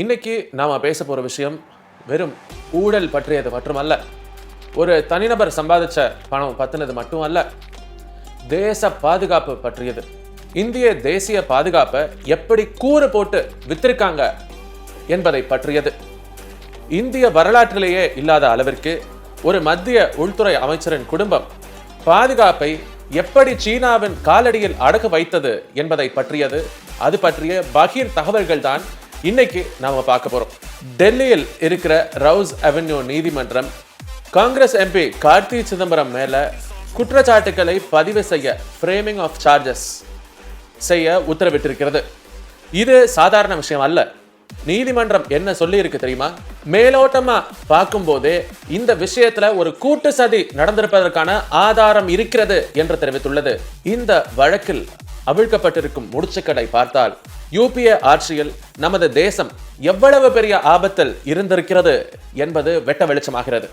இன்றைக்கி நாம் பேச போகிற விஷயம் வெறும் ஊழல் பற்றியது மட்டுமல்ல ஒரு தனிநபர் சம்பாதிச்ச பணம் பற்றினது மட்டும் அல்ல தேச பாதுகாப்பு பற்றியது. இந்திய தேசிய பாதுகாப்பை எப்படி கூறு போட்டு வித்திருக்காங்க என்பதை பற்றியது. இந்திய வரலாற்றிலேயே இல்லாத அளவிற்கு ஒரு மத்திய உள்துறை அமைச்சரின் குடும்பம் பாதுகாப்பை எப்படி சீனாவின் காலடியில் அடகு வைத்தது என்பதை பற்றியது அது பற்றிய பகீர் தகவல்கள் தான் இன்னைக்கு நாம பார்க்க போறோம். டெல்லியில் இருக்கிற ரவுஸ் அவென்யூ நீதிமன்றம் காங்கிரஸ் எம்பி கார்த்தி சிதம்பரம் மேல குற்றச்சாட்டுகளை பதிவு செய்ய ஃப்ரேமிங் ஆஃப் சார்ஜஸ் செய்ய உத்தரவிட்டிருக்கிறது. இது சாதாரண விஷயம் அல்ல. நீதிமன்றம் என்ன சொல்லி இருக்கு தெரியுமா? மேலோட்டமா பார்க்கும்போதே இந்த விஷயத்துல ஒரு கூட்டு சதி நடந்திருப்பதற்கான ஆதாரம் இருக்கிறது என்று தெரிவித்துள்ளது. இந்த வழக்கில் அவிழ்க்கப்பட்டிருக்கும் முடிச்சுக்கடை பார்த்தால் யூபிஏ ஆட்சியில் நமது தேசம் எவ்வளவு பெரிய ஆபத்தில் இருந்திருக்கிறது என்பது வெட்ட வெளிச்சமாகிறது.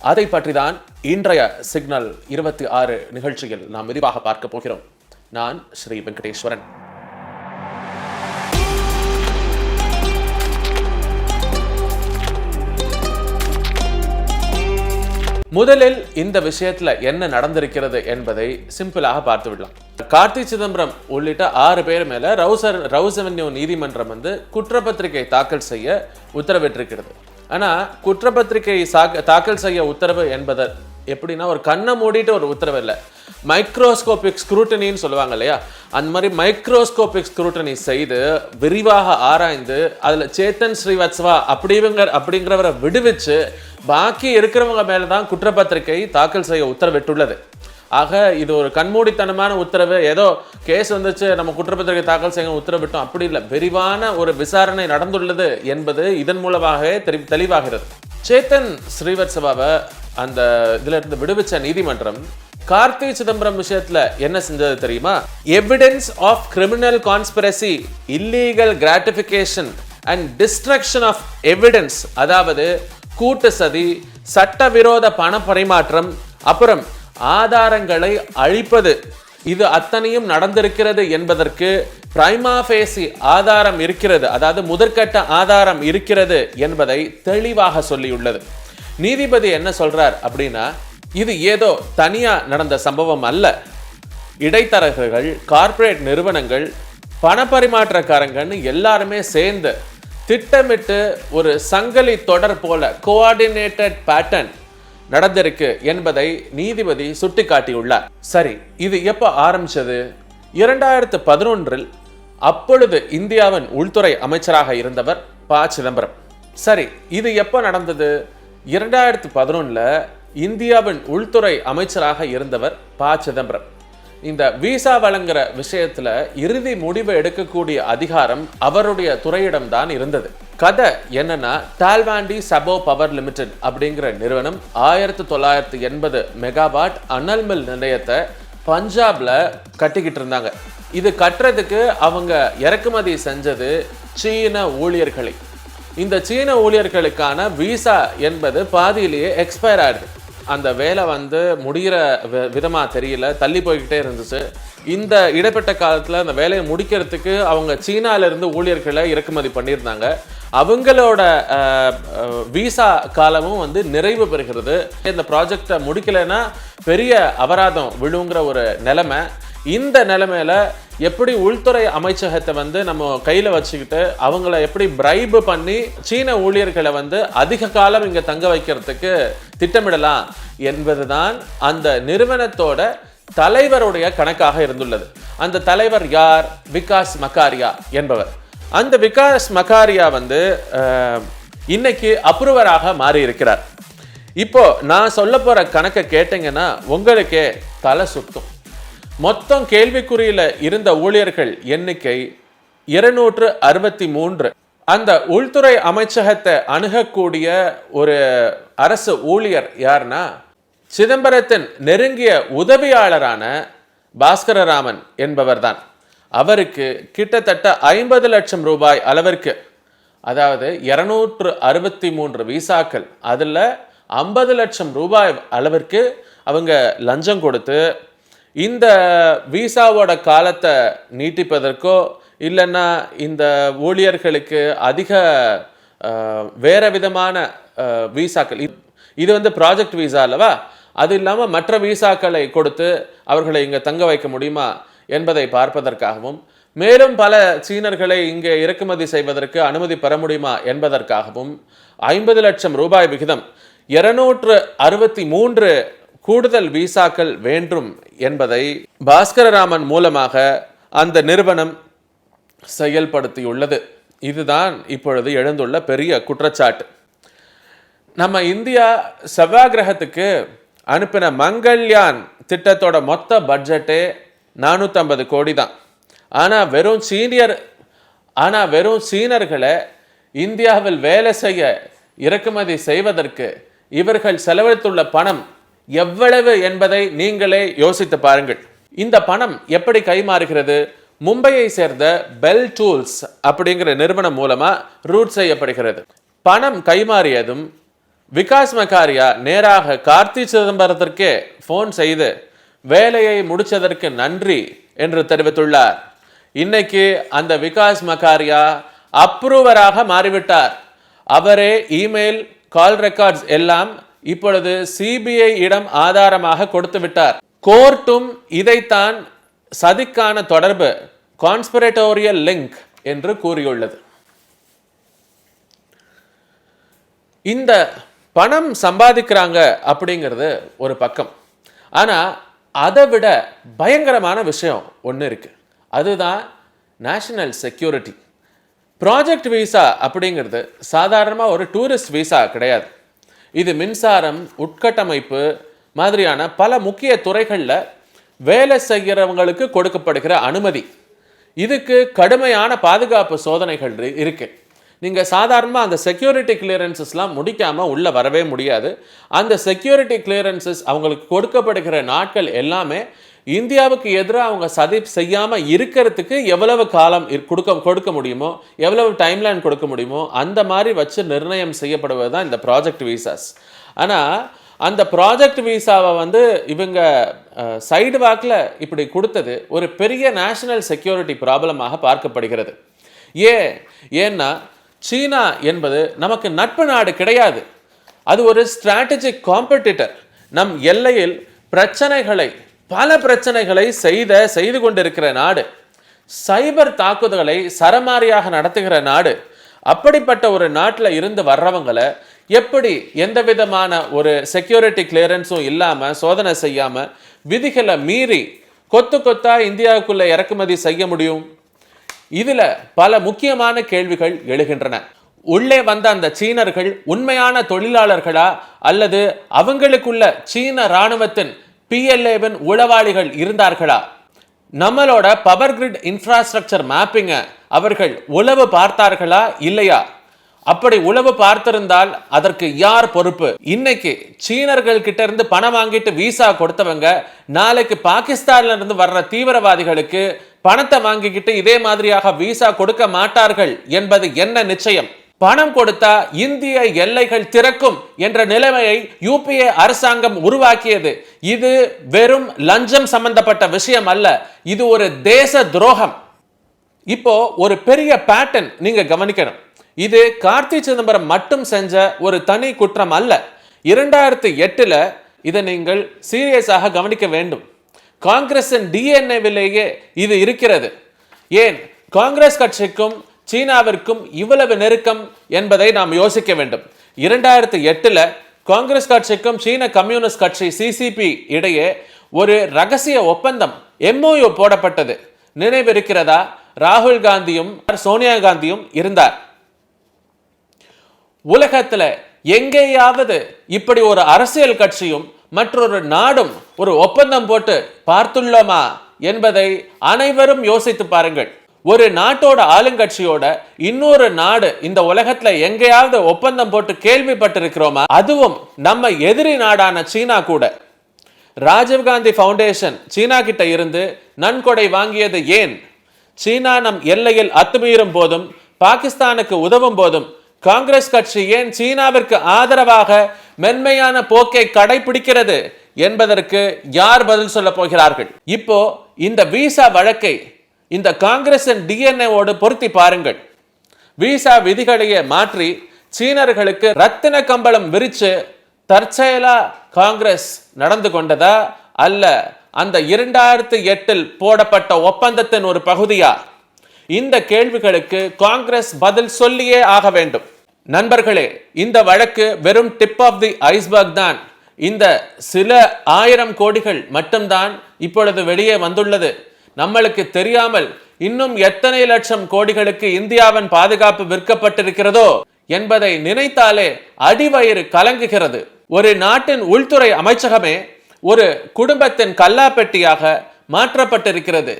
அதை பற்றி தான் இன்றைய சிக்னல் இருபத்தி ஆறு நிகழ்ச்சியில் நாம் விரிவாக பார்க்க போகிறோம். நான் ஸ்ரீ வெங்கடேஸ்வரன். முதலில் இந்த விஷயத்துல என்ன நடந்திருக்கிறது என்பதை சிம்பிளாக பார்த்து விடலாம் கார்த்தி சிதம்பரம் உள்ளிட்ட ஆறு பேர் மேல ரவுசர் ரவுஸ் அவென்யூ நீதிமன்றம் வந்து குற்றப்பத்திரிகை தாக்கல் செய்ய உத்தரவிட்டிருக்கிறது. ஆனா குற்றப்பத்திரிகை சாக்க- தாக்கல் செய்ய உத்தரவு என்பது எப்படின்னா ஒரு கண்ணை மூடிட்டு ஒரு உத்தரவு இல்லை. மைக்ரோஸ்கோபிக் ஸ்க்ரூட்டனின்னு சொல்லுவாங்க இல்லையா? அந்த மாதிரி மைக்ரோஸ்கோபிக் ஸ்க்ரூட்டனி செய்து விரிவாக ஆராய்ந்து அதுல சேத்தன் ஸ்ரீவத்சவா அப்படிங்கிற அப்படிங்கிறவரை விடுவிச்சு பாக்கி இருக்கிறவங்க மேலே தான் குற்றப்பத்திரிகை தாக்கல் செய்ய உத்தரவிட்டுள்ளது. ஆக இது ஒரு கண்மூடித்தனமான உத்தரவு. ஏதோ கேஸ் வந்துச்சு நம்ம குற்றப்பத்திரிகை தாக்கல் செய்ய உத்தரவிட்டோம் அப்படி இல்லை. விரிவான ஒரு விசாரணை நடந்துள்ளது என்பது இதன் மூலமாக தெரி தெளிவாகிறது. சேத்தன் ஸ்ரீவத்சவாவை அந்த இதுல இருந்து விடுவிச்ச நீதிமன்றம் கார்த்தி சிதம்பரம் விஷயத்துல என்ன செஞ்சது தெரியுமா? Evidence of criminal conspiracy illegal gratification and destruction of evidence அதாவது கூட்டு சதி சட்டவிரோத பண பரிமாற்றம் அப்புறம் ஆதாரங்களை அழிப்பது. இது அத்தனையும் நடந்திருக்கிறது என்பதற்கு பிரைமாஃபேசி ஆதாரம் இருக்கிறது. அதாவது முதற்கட்ட ஆதாரம் இருக்கிறது என்பதை தெளிவாக சொல்லியுள்ளது. நீதிபதி என்ன சொல்றார் அப்படின்னா இது ஏதோ தனியாக நடந்த சம்பவம் அல்ல. இடைத்தரகர்கள் கார்ப்பரேட் நிறுவனங்கள் பணப்பரிமாற்றக்காரங்கன்னு எல்லாருமே சேர்ந்து திட்டமிட்டு ஒரு சங்கிலி தொடர் போல கோஆர்டினேட்டட் பேட்டர்ன் நடந்திருக்கு என்பதை நீதிபதி சுட்டிக்காட்டியுள்ளார். சரி இது எப்போ ஆரம்பிச்சது? இரண்டாயிரத்து பதினொன்றில் அப்பொழுது இந்தியாவின் உள்துறை அமைச்சராக இருந்தவர் ப சிதம்பரம். சரி இது எப்போ நடந்தது? இரண்டாயிரத்து பதினொன்றில் இந்தியாவின் உள்துறை அமைச்சராக இருந்தவர் ப. சிதம்பரம். இந்த விசா வழங்குற விஷயத்துல இறுதி முடிவு எடுக்கக்கூடிய அதிகாரம் அவருடைய துறையிடம் தான் இருந்தது. கதை என்னன்னா டால்வாண்டி சபோ பவர் லிமிடெட் அப்படிங்கிற நிறுவனம் ஆயிரத்தி தொள்ளாயிரத்தி எண்பது மெகாவாட் அனல் மில் நிலையத்தை பஞ்சாப்ல கட்டிக்கிட்டு இருந்தாங்க. இது கட்டுறதுக்கு அவங்க இறக்குமதி செஞ்சது சீன ஊழியர்களை. இந்த சீன ஊழியர்களுக்கான விசா என்பது பாதியிலேயே எக்ஸ்பயர் ஆயிடுது. அந்த வேலை வந்து முடிகிற வி- தெரியல. தள்ளி போய்கிட்டே இருந்துச்சு. இந்த இடைப்பட்ட காலத்தில் அந்த வேலையை முடிக்கிறதுக்கு அவங்க சீனாவிலேருந்து ஊழியர்களை இறக்குமதி பண்ணியிருந்தாங்க. அவங்களோட விசா காலமும் வந்து நிறைவு பெறுகிறது. இந்த ப்ராஜெக்டை முடிக்கலைன்னா பெரிய அபராதம் விழுங்கிற ஒரு நிலைமை. இந்த நிலைமையில எப்படி உள்துறை அமைச்சகத்தை வந்து நம்ம கையில் வச்சுக்கிட்டு அவங்கள எப்படி பிரைபு பண்ணி சீன ஊழியர்களை வந்து அதிக காலம் இங்கே தங்க வைக்கிறதுக்கு திட்டமிடலாம் என்பதுதான் அந்த நிறுவனத்தோட தலைவருடைய கணக்காக இருந்துள்ளது. அந்த தலைவர் யார்? விகாஸ் மக்காரியா என்பவர். அந்த விகாஸ் மக்காரியா வந்து இன்னைக்கு அப்ரூவராக மாறி இருக்கிறார் இப்போ நான் சொல்ல போகிற கணக்கை கேட்டீங்கன்னா உங்களுக்கே தலை சுத்தும். மொத்தம் கேள்விக்குறியில் இருந்த ஊழியர்கள் எண்ணிக்கை இருநூற்று அறுபத்தி மூன்று. அந்த உள்துறை அமைச்சகத்தை அணுகக்கூடிய ஒரு அரசு ஊழியர் யாருன்னா சிதம்பரத்தின் நெருங்கிய உதவியாளரான பாஸ்கரராமன் என்பவர்தான். அவருக்கு கிட்டத்தட்ட ஐம்பது லட்சம் ரூபாய் அளவிற்கு அதாவது இருநூற்று அறுபத்தி மூன்று விசாக்கள். அதில் ஐம்பது லட்சம் ரூபாய் அளவிற்கு அவங்க லஞ்சம் கொடுத்து இந்த விசாவோட காலத்தை நீட்டிப்பதற்கோ இல்லைன்னா இந்த ஊழியர்களுக்கு அதிக வேறு விதமான விசாக்கள். இது- இது வந்து ப்ராஜெக்ட் விசா அல்லவா? அது இல்லாமல் மற்ற விசாக்களை கொடுத்து அவர்களை இங்கே தங்க வைக்க முடியுமா என்பதை பார்ப்பதற்காகவும் மேலும் பல சீனர்களை இங்கே இறக்குமதி செய்வதற்கு அனுமதி பெற முடியுமா என்பதற்காகவும் ஐம்பது லட்சம் ரூபாய் விகிதம் இருநூற்று அறுபத்தி மூன்று கூடுதல் விசாக்கள் வேண்டும் என்பதை பாஸ்கரராமன் மூலமாக அந்த நிறுவனம் செயல்படுத்தியுள்ளது. இதுதான் இப்பொழுது எழுந்துள்ள பெரிய குற்றச்சாட்டு. நம்ம இந்தியா செவ்வாய் கிரகத்துக்கு அனுப்பின மங்கள்யான் திட்டத்தோட மொத்த பட்ஜெட்டே நானூற்றம்பது கோடி தான். ஆனால் வெறும் சீனியர் ஆனால் வெறும் சீனர்களை இந்தியாவில் வேலை செய்ய இறக்குமதி செய்வதற்கு இவர்கள் செலவழித்துள்ள பணம் எவ்வளவு என்பதை நீங்களே யோசித்து பாருங்கள். இந்த பணம் எப்படி கைமாறுகிறது? மும்பையை சேர்ந்த பெல் டூல்ஸ் அப்படிங்கிற நிறுவனம் மூலமா ரூட் செய்யப்படுகிறது. பணம் கைமாறியதும் விகாஸ் மகாரியா நேராக கார்த்தி சிதம்பரத்திற்கே ஃபோன் செய்து வேலையை முடிச்சதற்கு நன்றி என்று தெரிவித்துள்ளார். இன்னைக்கு அந்த விகாஸ் மகாரியா அப்ரூவராக மாறிவிட்டார். அவரே இமெயில் கால் ரெக்கார்ட்ஸ் எல்லாம் இப்பொழுது சிபிஐ இடம் ஆதாரமாக கொடுத்து விட்டார் கோர்ட்டும் இதைத்தான் சதிக்கான தொடர்பு கான்ஸ்பிரட்டோரியல் லிங்க் என்று கூறியுள்ளது. இந்த பணம் சம்பாதிக்கிறாங்க அப்படிங்கிறது ஒரு பக்கம். ஆனால் அதை விட பயங்கரமான விஷயம் ஒன்று இருக்கு. அதுதான் நேஷனல் செக்யூரிட்டி ப்ராஜெக்ட் விசா அப்படிங்கிறது சாதாரணமாக ஒரு டூரிஸ்ட் விசா கிடையாது. இது மின்சாரம் உட்கட்டமைப்பு மாதிரியான பல முக்கிய துறைகளில் வேலை செய்கிறவங்களுக்கு கொடுக்கப்படுகிற அனுமதி. இதுக்கு கடுமையான பாதுகாப்பு சோதனைகள் இருக்குது நீங்கள் சாதாரணமாக அந்த செக்யூரிட்டி கிளியரன்சஸ்லாம் முடிக்காமல் உள்ளே வரவே முடியாது. அந்த செக்யூரிட்டி கிளியரன்சஸ் அவங்களுக்கு கொடுக்கப்படுகிற நாட்கள் எல்லாமே இந்தியாவுக்கு எதிராக அவங்க சதி செய்யாமல் இருக்கிறதுக்கு எவ்வளவு காலம் கொடுக்க கொடுக்க முடியுமோ எவ்வளவு டைம்லைன் கொடுக்க முடியுமோ அந்த மாதிரி வச்சு நிர்ணயம் செய்யப்படுவது தான் இந்த ப்ராஜெக்ட் விசாஸ் ஆனால் அந்த ப்ராஜெக்ட் விசாவை வந்து இவங்க சைடு வாக்கில் இப்படி கொடுத்தது ஒரு பெரிய நேஷனல் செக்யூரிட்டி ப்ராப்ளமாக பார்க்கப்படுகிறது. ஏன் ஏன்னா சீனா என்பது நமக்கு நட்பு நாடு கிடையாது. அது ஒரு ஸ்ட்ராட்டஜிக் காம்படிட்டர் நம் எல்லையில் பிரச்சனைகளை பல பிரச்சனைகளை செய்த செய்து கொண்டிருக்கிற நாடு சைபர் தாக்குதலை சரமாரியாக நடத்துகிற நாடு அப்படிப்பட்ட ஒரு நாட்டில் இருந்து வர்றவங்களை எப்படி எந்த விதமான ஒரு செக்யூரிட்டி கிளியரன்ஸும் இல்லாமல் சோதனை செய்யாமல் விதிகளை மீறி கொத்து கொத்தா இந்தியாவுக்குள்ளே இறக்குமதி செய்ய முடியும்? இதில் பல முக்கியமான கேள்விகள் எழுகின்றன. உள்ளே வந்த அந்த சீனர்கள் உண்மையான தொழிலாளர்களா அல்லது அவங்களுக்குள்ள சீன இராணுவத்தின் பிஎல்ஏவின் உளவாளிகள் இருந்தார்களா? நம்மளோட பவர் கிரிட் இன்ஃப்ராஸ்ட்ரக்சர் மேப்பிங்க அவர்கள் உளவு பார்த்தார்களா இல்லையா? அப்படி உளவு பார்த்திருந்தால் அதற்கு யார் பொறுப்பு? இன்னைக்கு சீனர்கள் கிட்ட இருந்து பணம் வாங்கிட்டு விசா கொடுத்தவங்க நாளைக்கு பாகிஸ்தான்ல இருந்து வர்ற தீவிரவாதிகளுக்கு பணத்தை வாங்கிக்கிட்டு இதே மாதிரியாக விசா கொடுக்க மாட்டார்கள் என்பது என்ன நிச்சயம்? பணம் கொடுத்தா இந்திய எல்லைகள் திறக்கும் என்ற நிலைமையை யூபிஏ அரசாங்கம் உருவாக்கியது. இது வெறும் லஞ்சம் சம்பந்தப்பட்ட விஷயம் அல்ல. இது ஒரு தேச துரோகம். இப்போ ஒரு பெரிய பேட்டர்ன் நீங்க கவனிக்கணும். இது கார்த்தி சிதம்பரம் மட்டும் செஞ்ச ஒரு தனி குற்றம் அல்ல. இரண்டாயிரத்தி எட்டுல இதை நீங்கள் சீரியஸாக கவனிக்க வேண்டும். காங்கிரஸின் டிஎன்ஏவிலேயே இது இருக்கிறது. ஏன்? காங்கிரஸ் கட்சிக்கும் சீனாவிற்கும் இவ்வளவு நெருக்கம் என்பதை நாம் யோசிக்க வேண்டும். இரண்டாயிரத்தி எட்டில் காங்கிரஸ் கட்சிக்கும் சீன கம்யூனிஸ்ட் கட்சி சிசிபி இடையே ஒரு ரகசிய ஒப்பந்தம் எம்ஓயு போடப்பட்டது. நினைவிருக்கிறதா? ராகுல் காந்தியும் சோனியா காந்தியும் இருந்தார். உலகத்தில் எங்கேயாவது இப்படி ஒரு அரசியல் கட்சியும் மற்றொரு நாடும் ஒரு ஒப்பந்தம் போட்டு பார்த்துள்ளோமா என்பதை அனைவரும் யோசித்து பாருங்கள். ஒரு நாட்டோட ஆளுங்கட்சியோட இன்னொரு நாடு இந்த உலகத்துல எங்கேயாவது ஒப்பந்தம் போட்டு கேள்விப்பட்டிருக்கிறோமா? அதுவும் நம்ம எதிரி நாடான சீனா கூட. ராஜீவ்காந்தி ஃபவுண்டேஷன் சீனா கிட்ட இருந்து நன்கொடை வாங்கியது ஏன்? சீனா நம் எல்லையில் அத்துமீறும் போதும் பாகிஸ்தானுக்கு உதவும் போதும் காங்கிரஸ் கட்சி ஏன் சீனாவிற்கு ஆதரவாக மென்மையான போக்கை கடைபிடிக்கிறது என்பதற்கு யார் பதில் சொல்ல போகிறார்கள்? இப்போ இந்த விசா வழக்கை இந்த காங்கிரசின் டிஎன்ஏவோடு பொருத்தி பாருங்கள். விசா விதிகளையே மாற்றி சீனர்களுக்கு ரத்தின கம்பளம் விரிச்சு தற்செயலா காங்கிரஸ் நடந்து கொண்டதா அல்ல அந்த இரண்டாயிரத்தி எட்டில் போடப்பட்ட ஒப்பந்தத்தின் ஒரு பகுதியா? இந்த கேள்விகளுக்கு காங்கிரஸ் பதில் சொல்லியே ஆக வேண்டும். நண்பர்களே இந்த வழக்கு வெறும் டிப் ஆஃப் தி ஐஸ்பர்க் தான். இந்த சில ஆயிரம் கோடிகள் மட்டும்தான் இப்பொழுது வெளியே வந்துள்ளது. நம்மளுக்கு தெரியாமல் இன்னும் எத்தனை லட்சம் கோடிகளுக்கு இந்தியாவின் பாதுகாப்பு விற்கப்பட்டிருக்கிறதோ என்பதை நினைத்தாலே அடிவயிறு கலங்குகிறது. ஒரு நாட்டின் உள்துறை அமைச்சகமே ஒரு குடும்பத்தின் கல்லாப்பெட்டியாக மாற்றப்பட்டிருக்கிறது.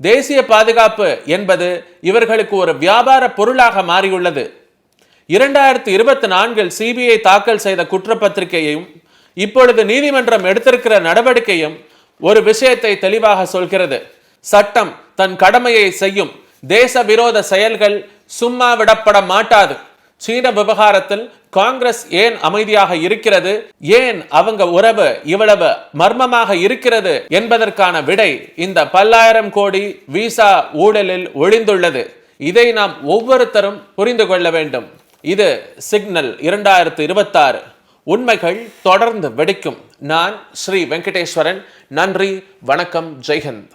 தேசிய பாதுகாப்பு என்பது இவர்களுக்கு ஒரு வியாபார பொருளாக மாறியுள்ளது. இரண்டாயிரத்தி இருபத்தி நான்கில் சிபிஐ தாக்கல் செய்த குற்றப்பத்திரிகையையும் இப்பொழுது நீதிமன்றம் எடுத்திருக்கிற நடவடிக்கையும் ஒரு விஷயத்தை தெளிவாக சொல்கிறது. சட்டம் தன் கடமையை செய்யும். தேச விரோத செயல்கள் சும்மா விடப்பட மாட்டாது. சீன விவகாரத்தில் காங்கிரஸ் ஏன் அமைதியாக இருக்கிறது? ஏன் அவங்க உறவு இவ்வளவு மர்மமாக இருக்கிறது என்பதற்கான விடை இந்த பல்லாயிரம் கோடி விசா ஊழலில் ஒளிந்துள்ளது இதை நாம் ஒவ்வொருத்தரும் புரிந்து கொள்ள வேண்டும். இது சிக்னல் இரண்டாயிரத்து இருபத்தாறு. உண்மைகள் தொடர்ந்து வெடிக்கும். நான் ஸ்ரீ வெங்கடேஸ்வரன். நன்றி வணக்கம் ஜெய்ஹந்த்.